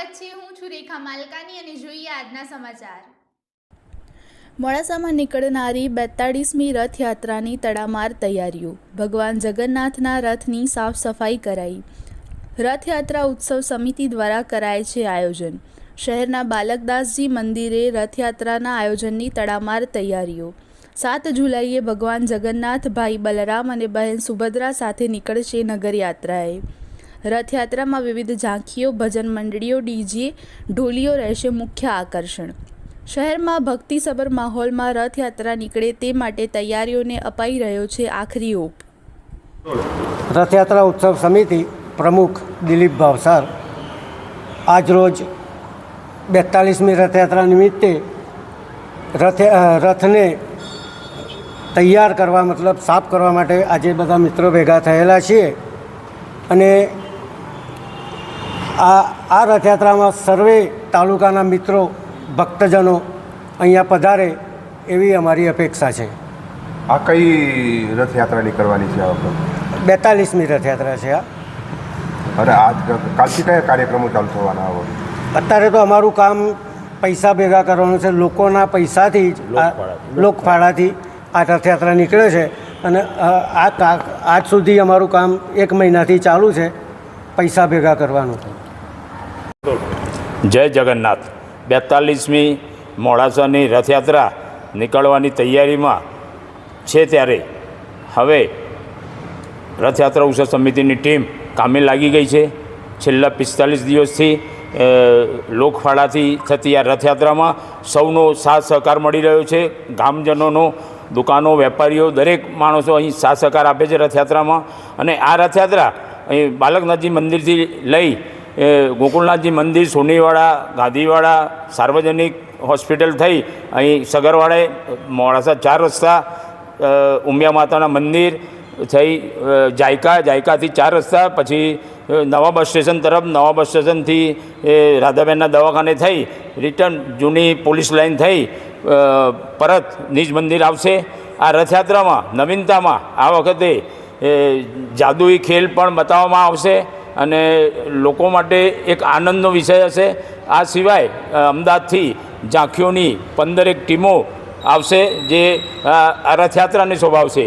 સ્વાગત છે. હું છું રેખા માલકાની અને જોઈએ આજના સમાચાર. મોડાસામાં નીકળનારી બેતાળીસમી રથયાત્રાની તડામાર તૈયારીઓ. ભગવાન જગન્નાથના રથની સાફ સફાઈ કરાઈ. રથયાત્રા ઉત્સવ સમિતિ દ્વારા કરાય છે આયોજન. શહેરના બાલકદાસજી મંદિરે રથયાત્રાના આયોજનની તડામાર તૈયારીઓ. સાત જુલાઈએ ભગવાન જગન્નાથ ભાઈ બલરામ અને બહેન સુભદ્રા સાથે નીકળશે નગરયાત્રાએ. રથયાત્રામાં વિવિધ ઝાંખીઓ, ભજન મંડળીઓ, ડીજે, ઢોલીઓ રહેશે મુખ્ય આકર્ષણ. શહેરમાં ભક્તિસભર માહોલમાં રથયાત્રા નીકળે તે માટે તૈયારીઓને અપાઈ રહ્યો છે આખરી ઓપ. રથયાત્રા ઉત્સવ સમિતિ પ્રમુખ દિલીપ ભાવસાર આજરોજ બેતાલીસમી રથયાત્રા નિમિત્તે રથ રથને તૈયાર કરવા, મતલબ સાફ કરવા માટે આજે બધા મિત્રો ભેગા થયેલા છીએ. અને આ આ રથયાત્રામાં સર્વે તાલુકાના મિત્રો ભક્તજનો અહીંયા પધારે એવી અમારી અપેક્ષા છે. આ કઈ રથયાત્રા નીકળવાની છે આ વખત? બેતાલીસમી રથયાત્રા છે આ. અને આજ કાલથી કયા કાર્યક્રમો ચાલુ થવાના આ અત્યારે તો અમારું કામ પૈસા ભેગા કરવાનું છે. લોકોના પૈસાથી જ લોકફાળાથી. આ રથયાત્રા નીકળે છે. અને આ કા- આજ સુધી અમારું કામ એક મહિનાથી ચાલુ છે. પૈસા ભેગા કરવાનું. જય જગન્નાથ. બેતાલીસમી મોડાસાની રથયાત્રા નીકળવાની તૈયારીમાં છે ત્યારે. હવે રથયાત્રા ઉત્સવ સમિતિની ટીમ કામે લાગી ગઈ છે. છેલ્લા પિસ્તાલીસ દિવસથી લોકફાળાથી થતી આ રથયાત્રામાં સૌનો સાથ સહકાર મળી રહ્યો છે. ગામજનોનો, દુકાનો, વેપારીઓ, દરેક માણસો અહીં સાથ સહકાર આપે છે રથયાત્રામાં. અને આ રથયાત્રા અહીં બાલકનાથજી મંદિરથી લઈ એ ગોકુળનાથજી મંદિર, સોનીવાડા, ગાંધીવાડા, સાર્વજનિક હોસ્પિટલ થઈ અહીં સગરવાડે મોડાસા ચાર રસ્તા ઉમિયા માતાના મંદિર થઈ જાયકા, જાયકાથી ચાર રસ્તા, પછી નવા બસ સ્ટેશન તરફ, નવા બસ સ્ટેશનથી, એ, રાધાબેનના દવાખાને થઈ, રિટર્ન જૂની પોલીસ લાઇન થઈ પરત નિજ મંદિર આવશે. આ રથયાત્રામાં, નવીનતામાં, આ વખતે જાદુઈ ખેલ પણ બતાવવામાં આવશે. અને લોકો માટે એક આનંદનો વિષય હશે. આ સિવાય અમદાવાદથી ઝાંખીઓની પંદરેક ટીમો આવશે જે રથયાત્રાને શોભાવશે.